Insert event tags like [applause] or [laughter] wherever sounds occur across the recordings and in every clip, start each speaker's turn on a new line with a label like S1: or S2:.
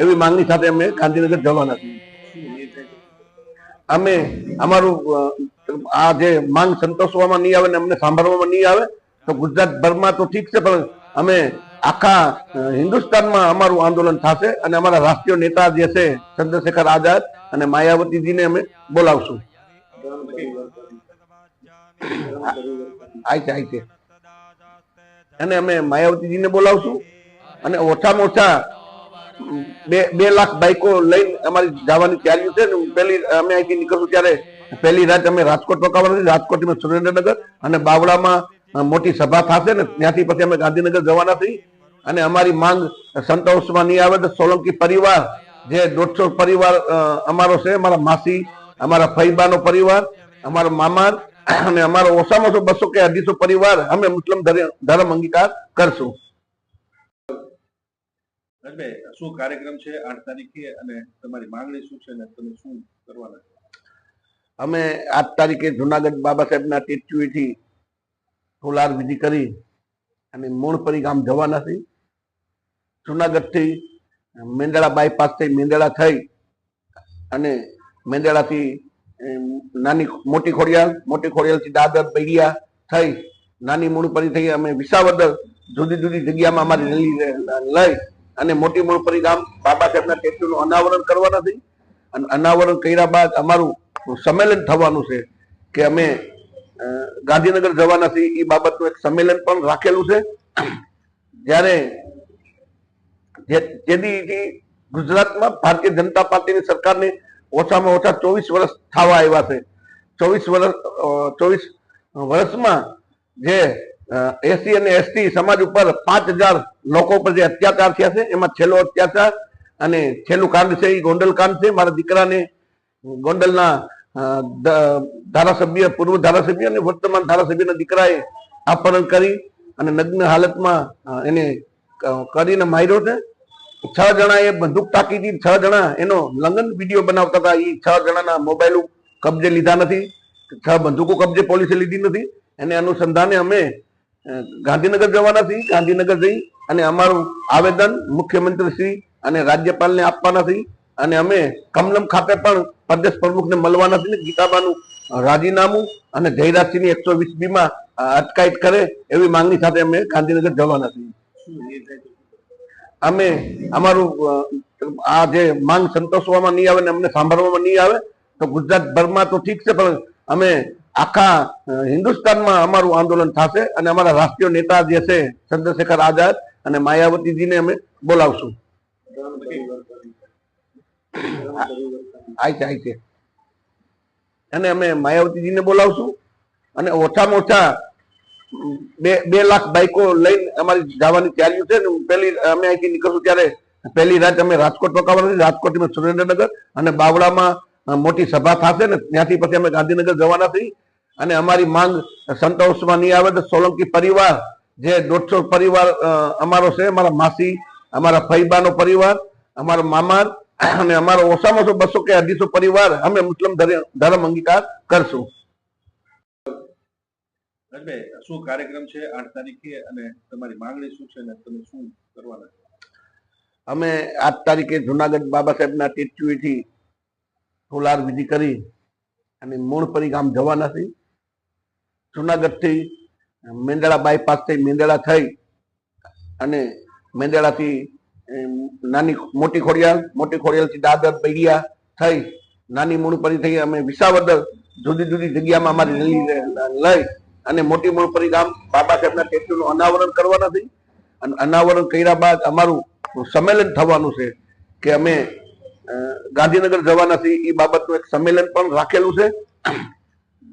S1: એવી માંગણી સાથે અમે ગાંધીનગર જવાના અમે અમારું આ જે માંગ સંતોષવામાં નહીં આવે ને અમને સાંભળવામાં નહીં આવે, તો ગુજરાત ભરમાં તો ઠીક છે, પણ અમે આખા હિન્દુસ્તાનમાં અમારું આંદોલન થશે અને અમારા રાષ્ટ્રીય નેતા જે છે, ચંદ્રશેખર આઝાદ અને માયાવતીજીને અમે બોલાવશું. આય છે અને અમે માયાવતીજીને બોલાવશું અને ઓછામાં ઓછા બે લાખ બાઈકો લઈને અમારી જવાની તૈયારી છે ને અમે અહીંથી નીકળશું ત્યારે પહેલી રાત અમે રાજકોટ રોકાવાના છે સુરેન્દ્રનગર અને બાવળામાં મોટી સભા થશે ને ત્યાંથી પછી અમે ગાંધીનગર જવાના છીએ. અને અમારી માંગ સંતોષમાં નહીં આવે તો સોલંકી પરિવાર, જે દોઢસો પરિવાર અમારો છે, અમારા માસી, અમારા ફઈબાનો પરિવાર, અમારા મામા અને અમારો ઓછામાં ઓછો બસો કે અઢીસો પરિવાર અમે મુસ્લિમ ધર્મ અંગીકાર કરશું.
S2: રાજભાઈ શું કાર્યક્રમ છે? આઠ તારીખે અને તમારી માંગણી શું છે અને તમે શું કરવાના
S1: અમે આઠ તારીખે જુનાગઢ બાબા સાહેબના ટેચ્યુએથી ફુલાર વિધિ કરી અને મૂળપરી ગામ જવાના છે જુનાગઢથી મેંદળા બાયપાસ થઈ મેંદડા થઈ અને મેંદળાથી નાની મોટી ખોડિયાલ, મોટી ખોડિયાલથી દાદર બૈડિયા થઈ. નાની મૂળપરી થઈ. અમે વિસાવદર જુદી જુદી જગ્યામાં અમારી રેલી લઈ અને મોટી મૂળપરી ગામ બાબા સાહેબના ટેચ્યુનું અનાવરણ કરવાના નથી અને અનાવરણ કર્યા બાદ અમારું સંમેલન થવાનું છે કે અમે ગાંધીનગર જવાના છીએ. એ બાબતનું એક સંમેલન પણ રાખેલું છે. જ્યારે જેથી ગુજરાતમાં ભારતીય જનતા પાર્ટીની સરકારને ઓછામાં ઓછા ચોવીસ વર્ષ થવા આવ્યા છે. ચોવીસ વર્ષ ચોવીસ વર્ષમાં જે એસી અને એસટી સમાજ ઉપર પાંચ હજાર લોકો પર જે અત્યાચાર થયા છે, એમાં છેલ્લો અત્યાચાર અને છેલ્લું કાંડ છે એ ગોંડલ કાંડ છે. મારા દીકરાને ગોંડલના ધારાસભ્ય, પૂર્વ ધારાસભ્ય અને વર્તમાન ધારાસભ્યના દીકરાએ અપહરણ કરી અને નગ્ન હાલતમાં એને કરીને માર્યો છે. છ જણાએ બંદૂક તાકી હતી. છ જણા એનો લંગન વીડિયો બનાવતા હતા. એ છ જણાના મોબાઈલ કબજે લીધા નથી. છ બંદૂકો કબજે પોલીસે લીધી નથી. એને અનુસંધાને અમે ગાંધીનગર જવાના છીએ, ગાંધીનગર જઈ અને અમારું આવેદન મુખ્યમંત્રી શ્રી અને રાજ્યપાલને આપવાના છીએ. અને અમે કમલમ ખાતે પણ પ્રદેશ પ્રમુખને મળવાના છીએ ગીતાબાનું રાજીનામું અને જયરાજસિંહની એકસો વીસ બીમાં અટકાયત કરે એવી માંગણી સાથે અમે ગાંધીનગર જવાના છીએ. અમે અમારું આ જે માંગ સંતોષવામાં નહીં આવે ને અમને સાંભળવામાં નહીં આવે, તો ગુજરાત ભરમાં તો ઠીક છે, પણ અમે આખા હિન્દુસ્તાનમાં અમારું આંદોલન થશે અને અમારા રાષ્ટ્રીય નેતા જે છે, ચંદ્રશેખર આઝાદ અને માયાવતીજીને અમે બોલાવશું. આય છે અને અમે માયાવતીજીને બોલાવશું અને ઓછામાં ઓછા બે બે લાખ બાઈકો લઈને અમારી જવાની તૈયારી છે ને પહેલી, અમે અહીંથી નીકળશું ત્યારે પહેલી રાત અમે રાજકોટ રોકાવાના છે રાજકોટથી સુરેન્દ્રનગર અને બાવળામાં મોટી સભા થશે ને ત્યાંથી પછી અમે ગાંધીનગર જવાના છીએ. અને અમારી માંગ સંતોષમાં નહીં આવે તો સોલંકી પરિવાર જે દોઢસો પરિવાર અમારો છે અમારા માસી અમારા ફૈબાનો પરિવાર અમારા મામા અને અમારો ઓછામાં ઓછો બસો કે અઢીસો પરિવાર અમે મુસ્લિમ ધર્મ અંગીકાર કરશું.
S2: શું કાર્યક્રમ છે આઠ તારીખે અને તમારી માંગણી શું છે અને તમે શું કરવાના
S1: અમે આઠ તારીખે જુનાગઢ બાબા સાહેબના ટેચ્યુએથી ફુલાર વિધિ કરી અને મૂળ ગામ જવાના છીએ. જુનાગઢથી મેંદળા બાયપાસ થઈ મેંદડા થઈ અને મેંદળાથી નાની મોટી ખોડિયાલ, મોટી ખોડિયાલથી દાદર બૈડિયા થઈ, નાની મૂળપરી થઈ અમે વિસાવદર જુદી જુદી જગ્યામાં અમારી રેલી લઈ અને મોટી મૂળપરી ગામ બાબા સાહેબના સ્ટેચ્યુનું અનાવરણ કરવાના નથી અને અનાવરણ કર્યા બાદ અમારું સંમેલન થવાનું છે કે અમે ગાંધીનગર જવાના છીએ. એ બાબતનું એક સંમેલન પણ રાખેલું છે.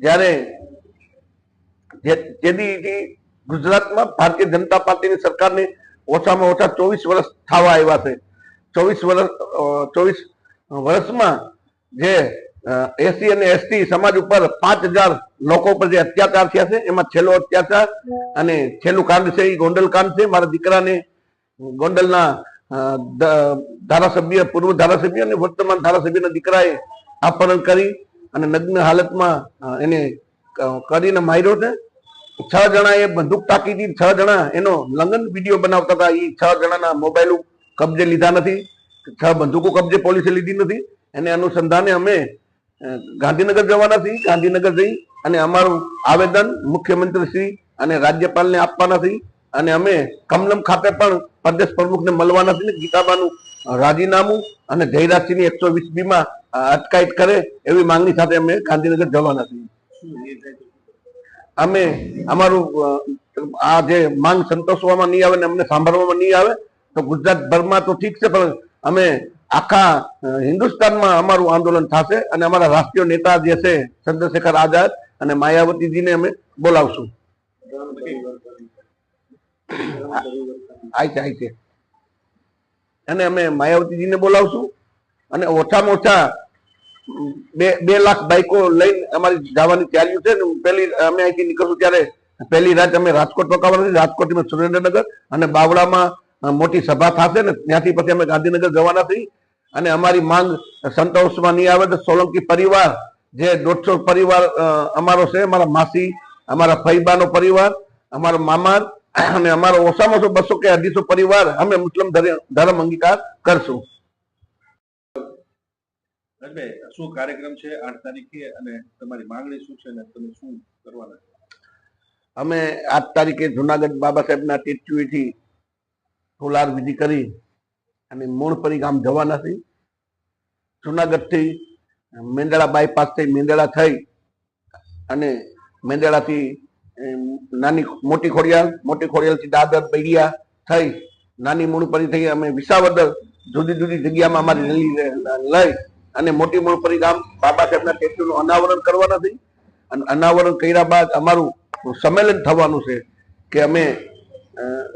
S1: જ્યારે જેથી ગુજરાતમાં ભારતીય જનતા પાર્ટીની સરકારને ઓછામાં ઓછા ચોવીસ વર્ષ થવા આવ્યા છે. ચોવીસ વર્ષ ચોવીસ વર્ષમાં જે એસી અને એસટી સમાજ ઉપર પાંચ હજાર લોકો પર જે અત્યાચાર થયા છે, એમાં છેલ્લો અત્યાચાર અને છેલ્લું કાંડ છે એ ગોંડલ કાંડ છે. મારા દીકરાને ગોંડલના ધારાસભ્ય, પૂર્વ ધારાસભ્ય અને વર્તમાન ધારાસભ્યના દીકરાએ અપહરણ કરી અને નગ્ન હાલતમાં એને કરીને માર્યો છે. છ જણા એ બંદૂક તાકી હતી છ જણા એનો લંગન વીડિયો બનાવતા હતા એ છ જણાના મોબાઈલ કબજે લીધા નથી, છ બંદૂકો કબજે પોલીસે લીધી નથી. એને અનુસંધાને અમે ગાંધીનગર જવાના છીએ, ગાંધીનગર જઈ અને અમારું આવેદન મુખ્યમંત્રી શ્રી અને રાજ્યપાલને આપવાના છીએ અને અમે કમલમ ખાતે પણ પ્રદેશ પ્રમુખને મળવાના છીએ ગીતાબાનું રાજીનામું અને જયરાજસિંહની એકસો વીસ બીમાં અટકાયત કરે એવી માંગણી સાથે અમે ગાંધીનગર જવાના છીએ. અમે અમારું આ જે માંગ સંતોષવામાં નહીં આવે ને અમને સાંભળવામાં નહીં આવે, તો ગુજરાત ભરમાં તો ઠીક છે, પણ અમે આખા હિન્દુસ્તાનમાં અમારું આંદોલન થશે અને અમારા રાષ્ટ્રીય નેતા જે છે, ચંદ્રશેખર આઝાદ અને માયાવતીજીને અમે બોલાવશું. આઈ છે અને અમે માયાવતીજીને બોલાવશું અને ઓછામાં ઓછા બે લાખ બાઈકો લઈને અમારી જવાની તૈયારીઓ છે ને પહેલી, અમે અહીંથી નીકળશું ત્યારે પહેલી રાત અમે રાજકોટ રોકાવાના છીએ રાજકોટમાં સુરેન્દ્રનગર અને બાવળામાં મોટી સભા થશે ને ત્યાંથી પછી અમે ગાંધીનગર જવાના છીએ. અને અમારી માંગ સંતોષમાં નહીં આવે તો સોલંકી પરિવાર, જે દોઢસો પરિવાર અમારો છે, અમારા માસી, અમારા ફૈબાનો પરિવાર, અમારો મામા અને અમારો ઓછામાં ઓછો બસો કે અઢીસો પરિવાર અમે મુસ્લિમ ધર્મ અંગીકાર કરશું.
S2: રાજભાઈ શું કાર્યક્રમ છે આઠ તારીખે અને તમારી માંગણી શું છે અને તમે શું કરવાના
S1: અમે આઠ તારીખે જુનાગઢ બાબા સાહેબના ટેચ્યુએથી ફુલાર વિધિ કરી અને મૂળપરી ગામ જવાના છે. જુનાગઢથી મેંદળા બાયપાસ થઈ મેંદડા થઈ અને મેંદળાથી નાની મોટી ખોડિયાલ, મોટી ખોડિયાલથી દાદર બૈડિયા થઈ. નાની મૂળપરી થઈ અમે વિસાવદર જુદી જુદી જગ્યામાં અમારી રેલી લઈ અને મોટી મૂળપરી ગામ બાબા સાહેબના ટેચ્યુનું અનાવરણ કરવાના નથી અને અનાવરણ કર્યા બાદ અમારું સંમેલન થવાનું છે કે અમે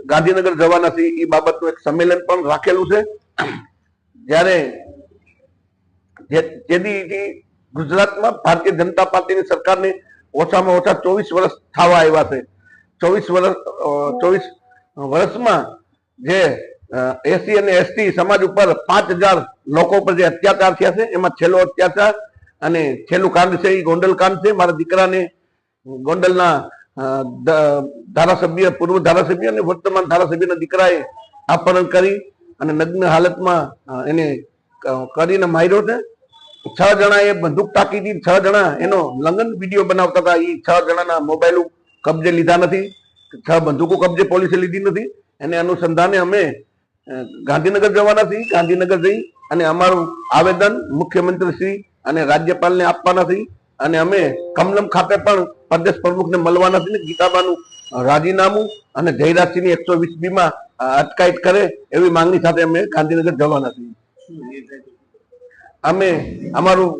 S1: ગાંધીનગર જવાના છીએ. એ બાબતનું એક સંમેલન પણ રાખેલું છે. જ્યારે જેથી ગુજરાતમાં ભારતીય જનતા પાર્ટીની સરકારને ઓછામાં ઓછા ચોવીસ વર્ષ થવા આવ્યા છે. ચોવીસ વર્ષ ચોવીસ વર્ષમાં જે એસી અને એસટી સમાજ ઉપર પાંચ હજાર લોકો ઉપર જે અત્યાચાર થયા છે, એમાં છેલ્લો અત્યાચાર અને છેલ્લું કાંડ છે એ ગોંડલ કાંડ છે. મારા દીકરાને ગોંડલના ધારાસભ્ય, પૂર્વ ધારાસભ્ય અને વર્તમાન ધારાસભ્યના દીકરાએ અપહરણ કરી અને નગ્ન હાલતમાં એને કરીને માર્યો છે. છ જણા એ બંદૂક તાકી હતી. છ જણા એનો લંગન વીડિયો બનાવતા હતા. એ છ જણાના મોબાઈલ કબજે લીધા નથી. છ બંદૂકો કબજે પોલીસે લીધી નથી. એને અનુસંધાને અમે ગાંધીનગર જવાના છીએ ગાંધીનગર જઈ અને અમારું આવેદન મુખ્યમંત્રી શ્રી અને રાજ્યપાલને આપવાના છીએ અને અમે કમલમ ખાતે પણ પ્રદેશ પ્રમુખને મળવાના છીએ ગીતાબાનું રાજીનામું અને જયરાજસિંહની એકસો વીસ બીમાં અટકાયત કરે એવી માંગણી સાથે અમે ગાંધીનગર જવાના છીએ. અમે અમારું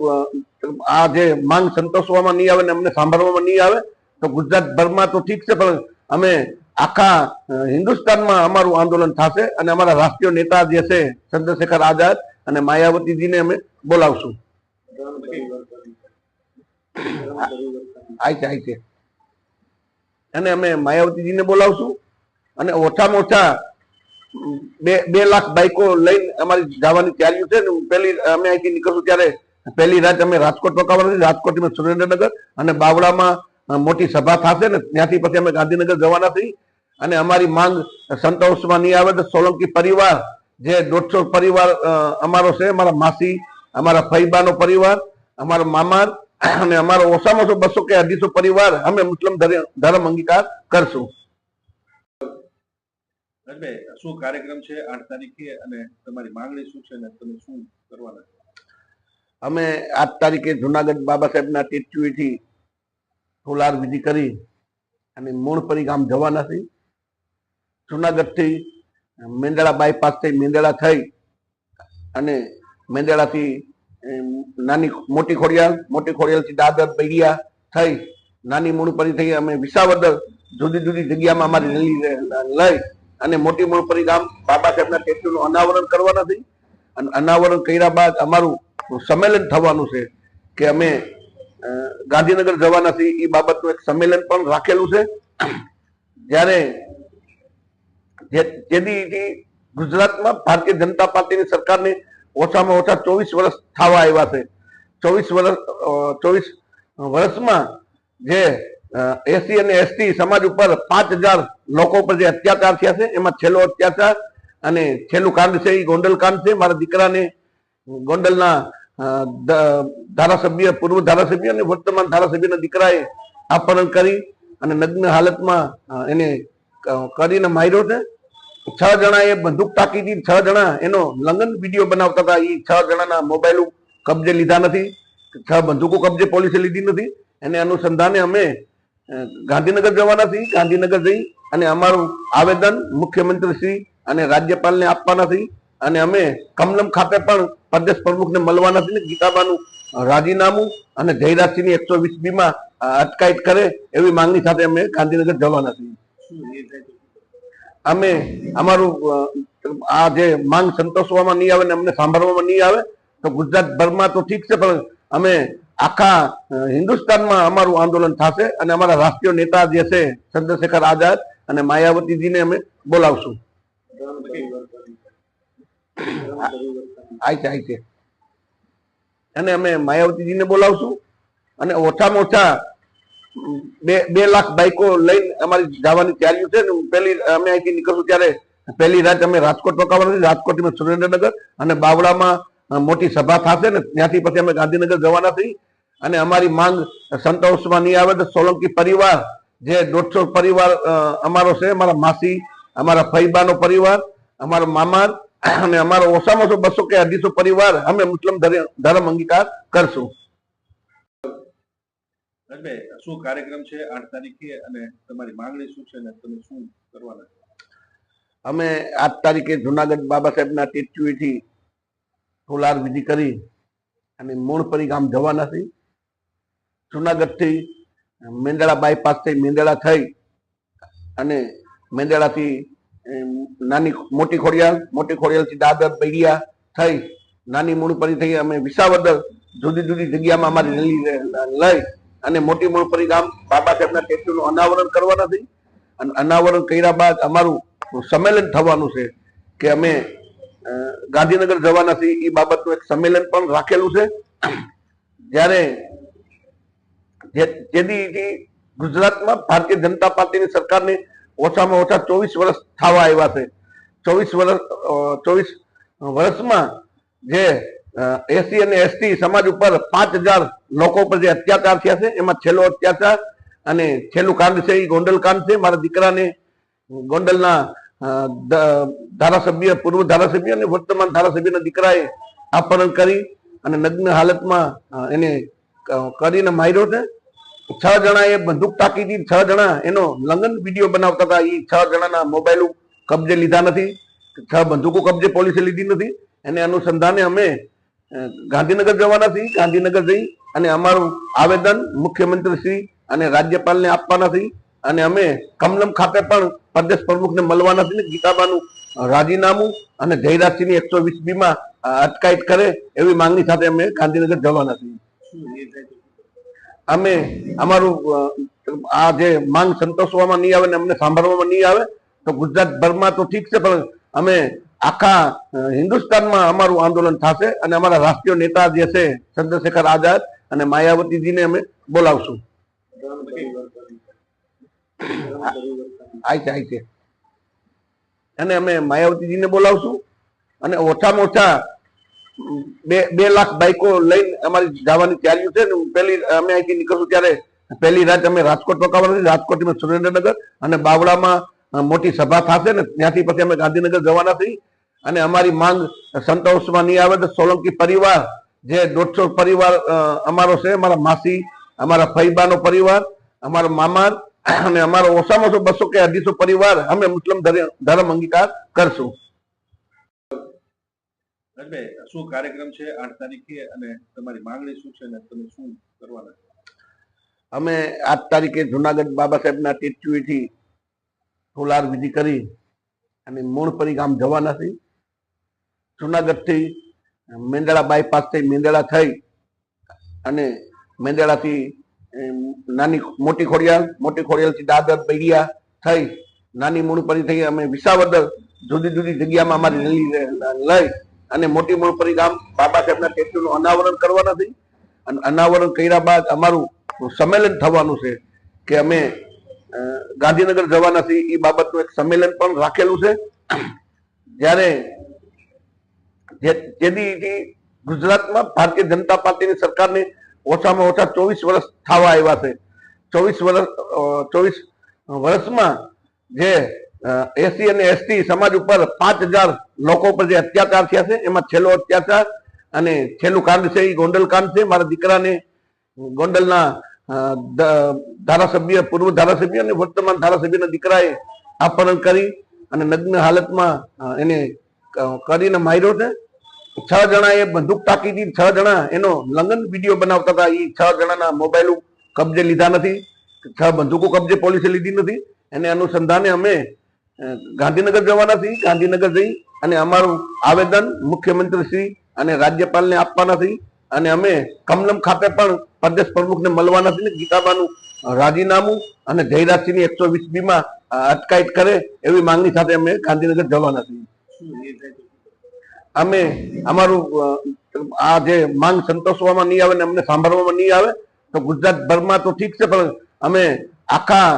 S1: આ જે માંગ સંતોષવામાં નહીં આવે ને અમને સાંભળવામાં નહીં આવે તો ગુજરાત ભરમાં તો ઠીક છે, પણ અમે આખા હિન્દુસ્તાનમાં અમારું આંદોલન થશે અને અમારા રાષ્ટ્રીય નેતા જે છે, ચંદ્રશેખર આઝાદ અને માયાવતીજીને અમે બોલાવશું. આય છે અને અમે માયાવતીજીને બોલાવશું અને ઓછામાં ઓછા બે બે લાખ બાઈકો લઈને અમારી જવાની તૈયારીઓ છે ને પહેલી, અમે અહીંથી નીકળશું ત્યારે પહેલી રાત અમે રાજકોટ રોકાવાના છે રાજકોટથી સુરેન્દ્રનગર અને બાવળામાં મોટી સભા થશે ને ત્યાંથી પછી અમે ગાંધીનગર જવાના છીએ. અને અમારી માંગ સંતોષમાં નહીં આવે તો સોલંકી પરિવાર જે દોઢસો પરિવાર અમારો છે અમારા માસી અમારા ફૈબાનો પરિવાર અમારા મામા અને અમારો ઓછામાં ઓછો બસો કે અઢીસો પરિવાર અમે મુસ્લિમ ધર્મ અંગીકાર કરશું.
S2: રાજભાઈ શું કાર્યક્રમ છે આઠ તારીખે અને તમારી માંગણી શું છે તમે શું કરવાના
S1: અમે આઠ તારીખે જુનાગઢ બાબા સાહેબના ટેચ્યુએથી ફુલાર વિધિ કરી અને મૂળ ગામ જવાના છીએ. જુનાગઢથી મેંદળા બાયપાસ થઈ મેંદડા થઈ અને મેંદળાથી નાની મોટી ખોડિયાલ, મોટી ખોડિયાલથી દાદર બૈડિયા થઈ, નાની મૂળપરી થઈ અમે વિસાવદર જુદી જુદી જગ્યામાં અમારી રેલી લઈ અને મોટી મૂળપરી ગામ બાબા સાહેબના સ્ટેચ્યુનું અનાવરણ કરવાના થઈ અને અનાવરણ કર્યા બાદ અમારું સંમેલન થવાનું છે કે અમે ગાંધીનગર જવાના છીએ. એ બાબતનું એક સંમેલન પણ રાખેલું છે. જ્યારે જેથી ગુજરાતમાં ભારતીય જનતા પાર્ટીની સરકારને ઓછામાં ઓછા ચોવીસ વર્ષ થવા આવ્યા છે. ચોવીસ વર્ષ ચોવીસ વર્ષમાં જે એસી અને એસટી સમાજ ઉપર પાંચ હજાર લોકો ઉપર જે અત્યાચાર થયા છે, એમાં છેલ્લો અત્યાચાર અને છેલ્લું કાંડ છે એ ગોંડલ કાંડ છે. મારા દીકરાને ગોંડલના ધારાસભ્ય, પૂર્વ ધારાસભ્ય અને વર્તમાન ધારાસભ્યના દીકરાએ અપહરણ કરી અને નગ્ન હાલતમાં એને કરીને માર્યો છે. છ જણા એ બંદૂક તાકી છ જણા એનો લંગન વીડિયો બનાવતા હતા. એ છ જણાના મોબાઈલ કબજે લીધા નથી, છ બંદૂકો કબજે પોલીસે લીધી નથી. એને અનુસંધાને અમે ગાંધીનગર જવાના છીએ, ગાંધીનગર જઈ અને અમારું આવેદન મુખ્યમંત્રી શ્રી અને રાજ્યપાલને આપવાના છીએ અને અમે કમલમ ખાતે પણ પ્રદેશ પ્રમુખને મળવાના છીએ ગીતાબાનું રાજીનામું અને જયરાજસિંહની એકસો વીસ બીમાં અટકાયત કરે એવી માંગણી સાથે અમે ગાંધીનગર જવાના છીએ. અમે અમારું આ જે માંગ સંતોષવામાં નહીં આવે ને અમને સાંભળવામાં નહીં આવે, તો ગુજરાતભરમાં તો ઠીક છે, પણ અમે આખા હિન્દુસ્તાનમાં અમારું આંદોલન થશે અને અમારા રાષ્ટ્રીય નેતા જે છે, ચંદ્રશેખર આઝાદ અને માયાવતીજીને અમે બોલાવશું. આઈ છે અને અમે માયાવતીજીને બોલાવશું અને ઓછામાં ઓછા બે બે લાખ બાઈકો લઈને અમારી જવાની તૈયારીઓ છે ને પહેલી, અમે અહીંથી નીકળશું ત્યારે પહેલી રાત અમે રાજકોટ રોકાવાના છે રાજકોટથી સુરેન્દ્રનગર અને બાવળામાં મોટી સભા થશે ને ત્યાંથી પછી અમે ગાંધીનગર જવાના છીએ. અને અમારી માંગ સંતોષમાં નહીં આવે તો સોલંકી પરિવાર, જે દોઢસો પરિવાર અમારો છે, અમારા માસી, અમારા ફૈબાનો પરિવાર, અમારો મામા અને અમારો ઓછામાં ઓછો બસો કે અઢીસો પરિવાર અમે મુસ્લિમ ધર્મ અંગીકાર કરશું.
S2: રાજભાઈ શું કાર્યક્રમ છે? આઠ તારીખે અને તમારી માંગણી શું છે અને તમે શું કરવાના
S1: અમે આઠ તારીખે જુનાગઢ બાબા સાહેબના ટેચ્યુએથી ફુલાર વિધિ કરી અને મૂળપરી ગામ જવાના છે જુનાગઢથી મેંદળા બાયપાસ થઈ મેંદડા થઈ અને મેંદળાથી નાની મોટી ખોડિયાલ, મોટી ખોડિયાલથી દાદર બૈડિયા થઈ, નાની મૂળપરી થઈ, અમે વિસાવદર જુદી જુદી જગ્યામાં અમારી રેલી લઈ અને મોટી મૂળ પરિણામ બાબા સાહેબના ટેચ્યુનું અનાવરણ કરવાના છીએ અને અનાવરણ કર્યા બાદ અમારું સંમેલન થવાનું છે કે અમે ગાંધીનગર જવાના છીએ એ બાબતનું એક સંમેલન પણ રાખેલું છે. જ્યારે જેથી ગુજરાતમાં ભારતીય જનતા પાર્ટીની સરકારને ઓછામાં ઓછા ચોવીસ વર્ષ થવા આવ્યા છે. ચોવીસ વર્ષ ચોવીસ વર્ષમાં જે એસસી અને એસટી સમાજ ઉપર પાંચ હજાર લોકો ઉપર જે અત્યાચાર થયા છે, એમાં છેલ્લો અત્યાચાર અને છેલ્લું કાંડ છે, એ ગોંડલ કાંડ છે. મારા દીકરાને ગોંડલના ધારાસભ્ય, પૂર્વ ધારાસભ્ય અને વર્તમાન ધારાસભ્યના દીકરાએ અપહરણ કરી અને નગ્ન હાલતમાં એને કરીને માર્યો છે. છ જણા એ બંદૂક તાકી હતી છ જણા એનો લંગન વીડિયો બનાવતા હતા. એ છ જણાના મોબાઈલ કબજે લીધા નથી. છ બંદૂકો કબજે પોલીસે લીધી નથી. એને અનુસંધાને અમે ગાંધીનગર જવાના છીએ, ગાંધીનગર જઈ અને અમારું આવેદન મુખ્યમંત્રી શ્રી અને રાજ્યપાલને આપવાના છીએ. અને અમે કમલમ ખાતે પણ પ્રદેશ પ્રમુખને મળવાના છીએ ગીતાબાનું રાજીનામું અને જયરાજસિંહની એકસો વીસ બીમાં અટકાયત કરે એવી માંગણી સાથે અમે ગાંધીનગર જવાના છીએ. અમે અમારું આ જે માંગ સંતોષવામાં નહીં આવે ને અમને સાંભળવામાં નહીં આવે, તો ગુજરાતભરમાં તો ઠીક છે, પણ અમે આખા હિન્દુસ્તાનમાં અમારું આંદોલન થશે અને અમારા રાષ્ટ્રીય નેતા જે છે, ચંદ્રશેખર આઝાદ અને માયાવતીજીને અમે બોલાવશું. આય છે અને અમે માયાવતીજીને બોલાવશું અને ઓછામાં ઓછા બે બે લાખ બાઈકો લઈને અમારી જવાની તૈયારીઓ છે ને પહેલી, અમે અહીંથી નીકળશું ત્યારે પહેલી રાત અમે રાજકોટ રોકાવાનું રાજકોટમાં સુરેન્દ્રનગર અને બાવળામાં મોટી સભા થશે ને ત્યાંથી પછી અમે ગાંધીનગર જવાના છીએ. અને અમારી માંગ સંતોષમાં નહીં આવે તો સોલંકી પરિવાર જે દોઢસો પરિવાર અમારો છે અમારા માસી અમારા ફૈબાનો પરિવાર અમારા મામા અને અમારો ઓછામાં ઓછો બસો કે અઢીસો પરિવાર અમે મુસ્લિમ ધર્મ અંગીકાર કરશું.
S2: એટલે શું કાર્યક્રમ છે આઠ તારીખે અને તમારી માંગણી શું છે તમે શું કરવાના
S1: અમે આઠ તારીખે જુનાગઢ બાબા સાહેબના ટેચ્યુએથી ફુલાર વિધિ કરી અને મૂળ ગામ જવાના છીએ. જુનાગઢથી મેંદળા બાયપાસ થઈ મેંદડા થઈ અને મેંદળાથી નાની મોટી ખોડિયાલ, મોટી ખોડિયાલથી દાદર બૈડિયા થઈ, નાની મૂળપરી થઈ અમે વિસાવદર જુદી જુદી જગ્યામાં અમારી રેલી લઈ અને મોટી મૂળપરી ગામ બાબા સાહેબના સ્ટેચ્યુનું અનાવરણ કરવાના થઈ અને અનાવરણ કર્યા બાદ અમારું સંમેલન થવાનું છે કે અમે ગાંધીનગર જવાના છીએ. એ બાબતનું એક સંમેલન પણ રાખેલું છે. જ્યારે જેથી ગુજરાતમાં ભારતીય જનતા પાર્ટીની સરકારને ઓછામાં ઓછા ચોવીસ વર્ષ થવા આવ્યા છે. ચોવીસ વર્ષ ચોવીસ વર્ષમાં જે એસી અને એસટી સમાજ ઉપર પાંચ હજાર લોકો ઉપર જે અત્યાચાર થયા છે, એમાં છેલ્લો અત્યાચાર અને છેલ્લું કાંડ છે એ ગોંડલ કાંડ છે. મારા દીકરાને ગોંડલના ધારાસભ્ય, પૂર્વ ધારાસભ્ય અને વર્તમાન ધારાસભ્યના દીકરાએ અપહરણ કરી અને નગ્ન હાલતમાં એને કરીને માર્યો છે. છ જણા એ બંદૂક તાકી હતી છ જણા એનો લંગન વીડિયો બનાવતા હતા. એ છ જણાના મોબાઈલ કબજે લીધા નથી. છ બંદૂકો કબજે પોલીસે લીધી નથી. એને અનુસંધાને અમે ગાંધીનગર જવાના છીએ. ગાંધીનગર જઈ અને અમારું આવેદન મુખ્યમંત્રી શ્રી અને રાજ્યપાલને આપવાના છીએ. અને અમે કમલમ ખાતે પણ પ્રદેશ પ્રમુખને મળવાના છીએ ગીતાબાનું રાજીનામું અને જયરાજસિંહની એકસો વીસ બીમાં અટકાયત કરે એવી માંગણી સાથે અમે ગાંધીનગર જવાના છીએ. અમે અમારું આ જે માંગ સંતોષવામાં નહીં આવે ને અમને સાંભળવામાં નહીં આવે, તો ગુજરાતભરમાં તો ઠીક છે, પણ અમે આખા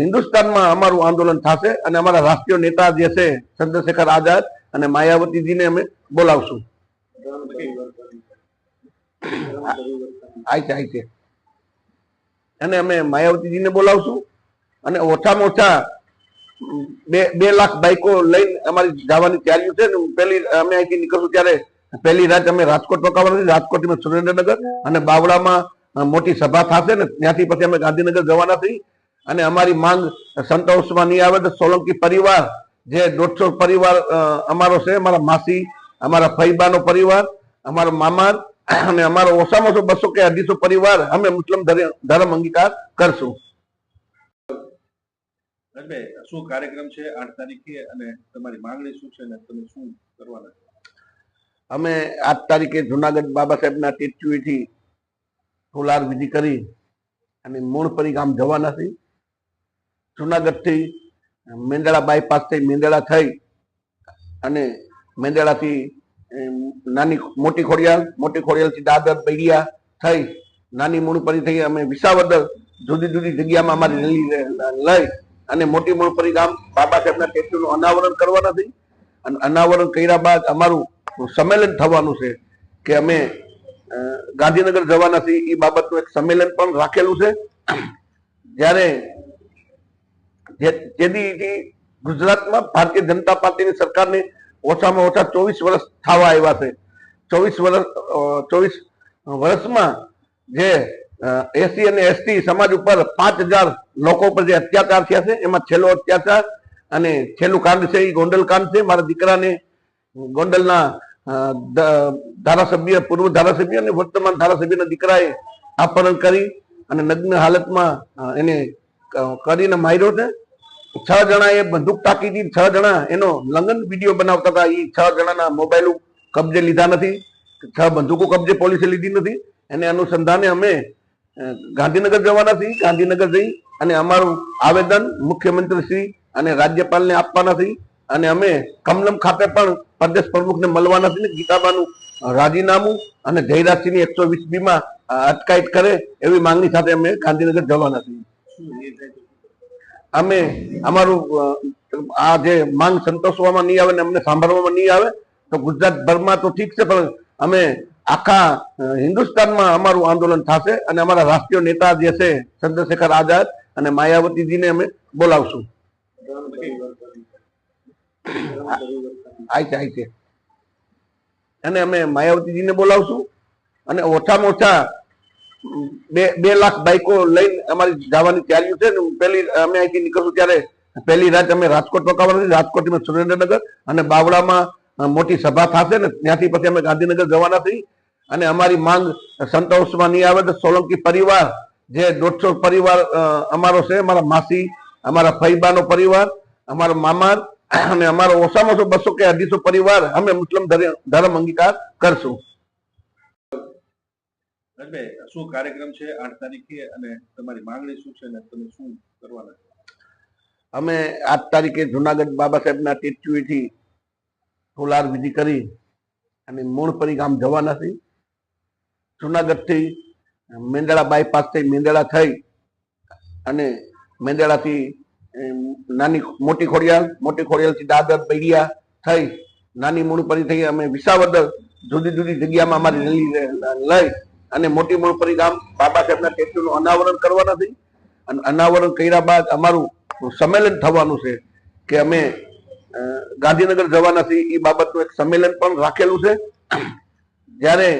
S1: હિન્દુસ્તાનમાં અમારું આંદોલન થશે અને અમારા રાષ્ટ્રીય નેતા જે છે, ચંદ્રશેખર આઝાદ અને માયાવતીજીને અમે બોલાવશું. આઈ છે અને અમે માયાવતીજીને બોલાવશું અને ઓછામાં ઓછા બે બે લાખ બાઈકો લઈને અમારી જવાની તૈયારીઓ છે ને પહેલી, અમે અહીંથી નીકળશું ત્યારે પહેલી રાત અમે રાજકોટ રોકાવાના છે રાજકોટથી અમે સુરેન્દ્રનગર અને બાવળામાં મોટી સભા થશે ને ત્યાંથી પછી અમે ગાંધીનગર જવાના છીએ. અને અમારી માંગ સંતોષમાં નહીં આવે તો સોલંકી પરિવાર, જે દોઢસો પરિવાર અમારો છે, અમારા માસી, અમારા ફૈબાનો પરિવાર, અમારો મામા અને અમારો ઓછામાં ઓછો બસો કે અઢીસો પરિવાર અમે મુસ્લિમ ધર્મ અંગીકાર કરશું.
S2: રાજભાઈ શું કાર્યક્રમ છે? આઠ તારીખે અને તમારી માંગણી શું છે અને તમે શું કરવાના
S1: અમે આઠ તારીખે જુનાગઢ બાબા સાહેબના ટેચ્યુથી ફુલાર વિધિ કરી અને મૂળપરી ગામ જવાના છીએ જુનાગઢથી મેંદળા બાયપાસ થઈ મેંદડા થઈ અને મેંદળાથી નાની મોટી ખોડિયાલ, મોટી ખોડિયાલથી દાદર બૈડિયા થઈ નાની મૂળપરી થઈ અમે વિસાવદર જુદી જુદી જગ્યામાં અમારી રેલી લઈ અને મોટી મૂળ ગામ બાબા સાહેબના ટેચ્યુનું અનાવરણ કરવાના છીએ અને અનાવરણ કર્યા બાદ અમારું સંમેલન થવાનું છે કે અમે ગાંધીનગર જવાના છીએ. એ બાબતનું એક સંમેલન પણ રાખેલું છે. જ્યારે જેથી ગુજરાતમાં ભારતીય જનતા પાર્ટીની સરકારને ઓછામાં ઓછા ચોવીસ વર્ષ થવા આવ્યા છે. ચોવીસ વર્ષ ચોવીસ વર્ષમાં જે એસી અને એસટી સમાજ ઉપર પાંચ હજાર લોકો ઉપર જે અત્યાચાર થયા છે, એમાં છેલ્લો અત્યાચાર અને છેલ્લું કાંડ છે, એ ગોંડલ કાંડ છે. મારા દીકરાને ગોંડલના ધારાસભ્ય, પૂર્વ ધારાસભ્ય અને વર્તમાન ધારાસભ્યના દીકરાએ અપહરણ કરી અને નગ્ન હાલતમાં એને કરીને માર્યો છે. છ જણા એ બંદૂક તાકી હતી છ જણા એનો લંગન વીડિયો બનાવતા હતા. એ છ જણાના મોબાઈલ કબજે લીધા નથી. છ બંદૂકો કબજે પોલીસે લીધી નથી. એને અનુસંધાને અમે ગાંધીનગર જવાના છીએ, ગાંધીનગર જઈ અને અમારું આવેદન મુખ્યમંત્રી શ્રી અને રાજ્યપાલને આપવાના છીએ. અને અમે કમલમ ખાતે પણ પ્રદેશ પ્રમુખને મળવાના છીએ ગીતાબાનું રાજીનામું અને જયરાજસિંહની એકસો વીસ બીમાં અટકાયત કરે એવી માંગણી સાથે અમે ગાંધીનગર જવાના છીએ. અમે અમારું આ જે માંગ સંતોષવામાં નહીં આવે ને અમને સાંભળવામાં નહીં આવે, તો ગુજરાતભરમાં તો ઠીક છે, પણ અમે આખા હિન્દુસ્તાનમાં અમારું આંદોલન થશે અને અમારા રાષ્ટ્રીય નેતા જે છે, ચંદ્રશેખર આઝાદ અને માયાવતીજીને અમે બોલાવશું. અને અમે માયાવતીજીને બોલાવશું અને ઓછામાં ઓછા બે બે લાખ બાઈકો લઈને અમારી જવાની તૈયારીઓ છે ને પેલી અમે અહીંથી નીકળશું ત્યારે પહેલી રાત અમે રાજકોટ રોકાવાના છે રાજકોટમાં સુરેન્દ્રનગર અને બાવળામાં મોટી સભા થશે ને ત્યાંથી પછી અમે ગાંધીનગર જવાના થઈ અને અમારી માંગ સંતોષમાં નહીં આવે તો સોલંકી પરિવાર જે દોઢસો પરિવાર અમારો છે અમારા માસી અમારા ફૈબાનો પરિવાર અમારો મામા અને અમારો ઓછામાં ઓછો બસો કે અઢીસો પરિવાર અમે મુસ્લિમ ધર્મ અંગીકાર કરશું.
S2: શું કાર્યક્રમ છે આઠ તારીખે અને તમારી માંગણી શું છે ને તમે શું કરવાના
S1: અમે આઠ તારીખે જુનાગઢ બાબા સાહેબના ટેચ્યુથી ફુલાર વિધિ કરી અને મૂળપરી ગામ જવાના છીએ જુનાગઢથી મેંદડા બાયપાસ થઈ, મેંદડા થઈ અને મેંદડાથી નાની મોટી ખોડિયાલ, મોટી ખોડિયાલથી દાદર બૈડિયા થઈ, નાની મૂળપરી થઈ અમે વિસાવદર જુદી જુદી જગ્યામાં અમારી રેલી લઈ અને મોટી મૂળપરી ગામ બાબા સાહેબના સ્ટેચ્યુનું અનાવરણ કરવાના છે. અને અનાવરણ કર્યા બાદ અમારું સંમેલન થવાનું છે કે અમે ગાંધીનગર જવાના છીએ એ બાબતનું એક સંમેલન પણ રાખેલું છે. જ્યારે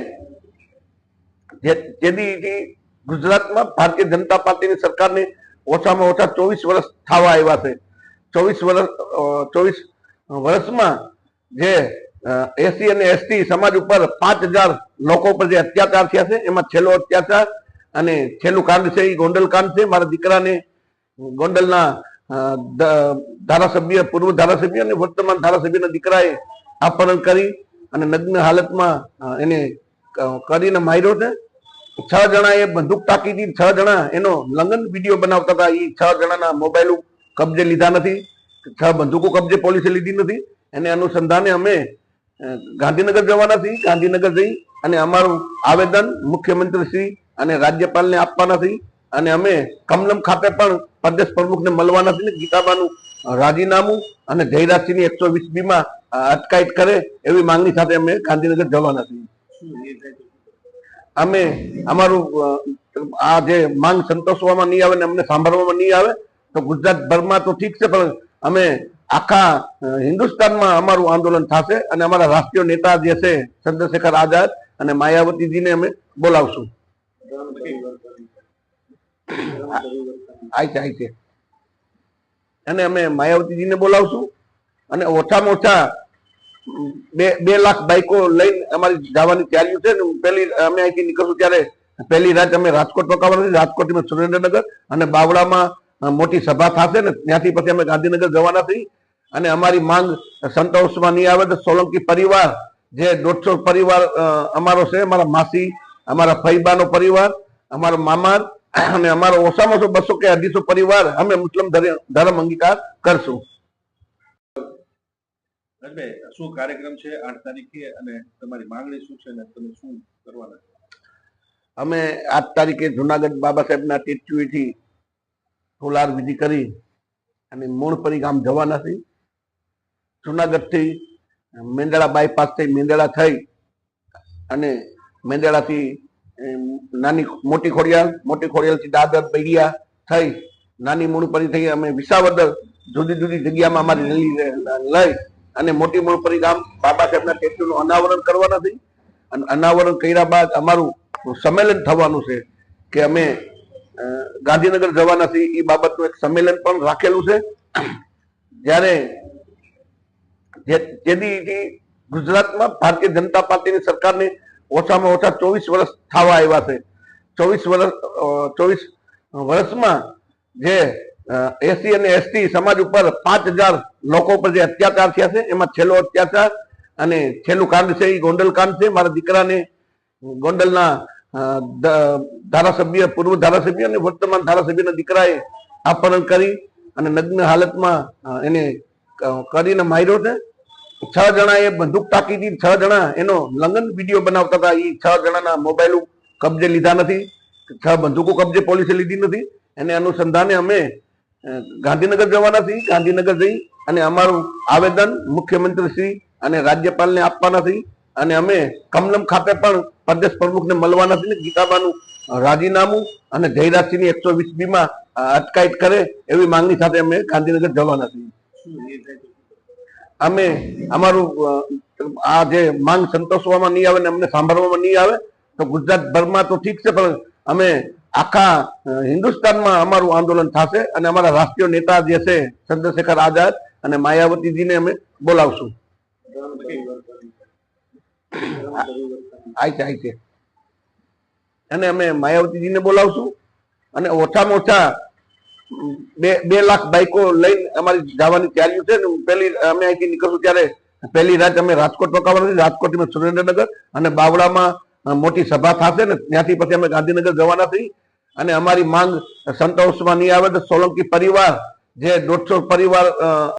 S1: જેથી ગુજરાતમાં ભારતીય જનતા પાર્ટીની સરકારને ઓછામાં ઓછા ચોવીસ વર્ષ થવા આવ્યા છે. ચોવીસ વર્ષ ચોવીસ વર્ષમાં જે એસી અને એસટી સમાજ ઉપર પાંચ હજાર લોકો ઉપર જે અત્યાચાર થયા છે, એમાં છેલ્લો અત્યાચાર અને છેલ્લું કાંડ છે એ ગોંડલ કાંડ છે. મારા દીકરાને ગોંડલના ધારાસભ્ય, પૂર્વ ધારાસભ્ય અને વર્તમાન ધારાસભ્યના દીકરાએ અપહરણ કરી અને નગ્ન હાલતમાં એને કરીને માર્યો છે. છ જણાએ બંદૂક તાકી હતી છ જણા એનો લંગન વીડિયો બનાવતા હતા. એ છ જણાના મોબાઈલ કબજે લીધા નથી. છ બંદૂકો કબજે પોલીસે લીધી નથી. એને અનુસંધાને અમે ગાંધીનગર જવાના છીએ. ગાંધીનગર જઈ અને અમારું આવેદન મુખ્યમંત્રી શ્રી અને રાજ્યપાલને આપવાના છીએ. અને અમે કમલમ ખાતે પણ પ્રદેશ પ્રમુખને મળવાના છીએ ને, ગીતાબાનું રાજીનામું અને જયરાજસિંહની એકસો વીસ બીમાં અટકાયત કરે એવી માંગણી સાથે અમે ગાંધીનગર જવાના છીએ. અમે અમારું આ જે માંગ સંતોષવામાં નહીં આવે ને અમને સાંભળવામાં નહીં આવે, તો ગુજરાત ભરમાં તો ઠીક છે, પણ અમે આખા હિન્દુસ્તાનમાં અમારું આંદોલન થશે અને અમારા રાષ્ટ્રીય નેતા જે છે, ચંદ્રશેખર આઝાદ અને માયાવતીજીને અમે બોલાવશું. આય છે. અને અમે માયાવતીજીને બોલાવશું. અને ઓછામાં ઓછા બે બે લાખ બાઈકો લઈને અમારી જવાની તૈયારીઓ છે ને પહેલી, અમે અહીંથી નીકળશું ત્યારે પહેલી રાત અમે રાજકોટ રોકાવાના છે રાજકોટમાં સુરેન્દ્રનગર અને બાવળામાં મોટી સભા થશે ને, ત્યાંથી પછી અમે ગાંધીનગર જવાના છીએ. અને અમારી માંગ સંતોષમાં નહીં આવે તો સોલંકી પરિવાર, જે દોઢસો પરિવાર અમારો છે, અમારા માસી, અમારા ફૈબાનો પરિવાર, અમારા મામા [coughs] અને અમારો ઓછામાં ઓછો બસો કે અઢીસો પરિવાર અમે મુસ્લિમ ધર્મ અંગીકાર કરશું.
S2: શું કાર્યક્રમ છે? આઠ તારીખે અને તમારી માંગણી શું છે તમે શું કરવાના
S1: અમે આઠ તારીખે જુનાગઢ બાબા સાહેબના ટેચ્યુથી ફુલાર વિધિ કરી અને મૂળ ગામ જવાના છીએ જુનાગઢથી મેંદળા બાયપાસ થઈ મેંદળા થઈ અને મેંદડાથી અમ, નાની મોટી ખોડિયાલ, મોટી ખોડિયાલથી દાદર બૈડિયા થઈ, નાની મૂળપરી થઈ, અમે વિસાવદર જુદી જુદી જગ્યામાં અમારી રેલી લઈ અને મોટી મૂળપરી ગામ બાબા સાહેબના સ્ટેચ્યુનું અનાવરણ કરવાના થઈ. અને અનાવરણ કર્યા બાદ અમારું સંમેલન થવાનું છે કે અમે ગાંધીનગર જવાના છીએ. એ બાબતનું એક સંમેલન પણ રાખેલું છે. જ્યારે જેથી ગુજરાતમાં ભારતીય જનતા પાર્ટીની સરકારને ઓછામાં ઓછા ચોવીસ વર્ષ થવા આવ્યા છે. ચોવીસ વર્ષ ચોવીસ વર્ષમાં જે એસી અને એસટી સમાજ ઉપર પાંચ હજાર લોકો પર જે અત્યાચાર થયા છે, એમાં છેલ્લો અત્યાચાર અને છેલ્લું કાંડ છે એ ગોંડલ કાંડ છે. મારા દીકરાને ગોંડલના ધારાસભ્ય, પૂર્વ ધારાસભ્ય અને વર્તમાન ધારાસભ્યના દીકરાએ અપહરણ કરી અને નગ્ન હાલતમાં એને કરીને માર્યો છે. છ જણા એ બંદૂક તાકી હતી, છ જણા એનો લંગન વીડિયો બનાવતા હતા. એ છ જણાના મોબાઈલ કબજે લીધા નથી, છ બંદૂકો કબજે પોલીસે લીધી નથી. એને અનુસંધાને અમે ગાંધીનગર જવાના છીએ, ગાંધીનગર જઈ અને અમારું આવેદન મુખ્યમંત્રી શ્રી અને રાજ્યપાલને આપવાના છીએ અને અમે કમલમ ખાતે પણ પ્રદેશ પ્રમુખને મળવાના છીએ ગીતાબાનું રાજીનામું અને જયરાજસિંહની એકસો વીસ બીમાં અટકાયત કરે એવી માંગણી સાથે અમે ગાંધીનગર જવાના છીએ. અમે અમારું આ જે માંગ સંતોષવામાં નહીં આવે ને અમને સાંભળવામાં નહીં આવે, તો ગુજરાત ભરમાં તો ઠીક છે, પણ અમે આખા હિન્દુસ્તાનમાં અમારું આંદોલન થશે અને અમારા રાષ્ટ્રીય નેતા જે છે, ચંદ્રશેખર આઝાદ અને માયાવતીજીને અમે બોલાવશું. આઈ છે અને અમે માયાવતીજીને બોલાવશું અને ઓછામાં ઓછા બે બે લાખ બાઈકો લઈને અમારી જવાની તૈયારીઓ છે ને પહેલી, અમે અહીંથી નીકળશું ત્યારે પહેલી રાત અમે રાજકોટ રોકાવાના છે રાજકોટમાં સુરેન્દ્રનગર અને બાવળામાં મોટી સભા થશે ને ત્યાંથી પછી અમે ગાંધીનગર જવાના છીએ. અને અમારી માંગ સંતોષમાં નહીં આવે તો સોલંકી પરિવાર, જે દોઢસો પરિવાર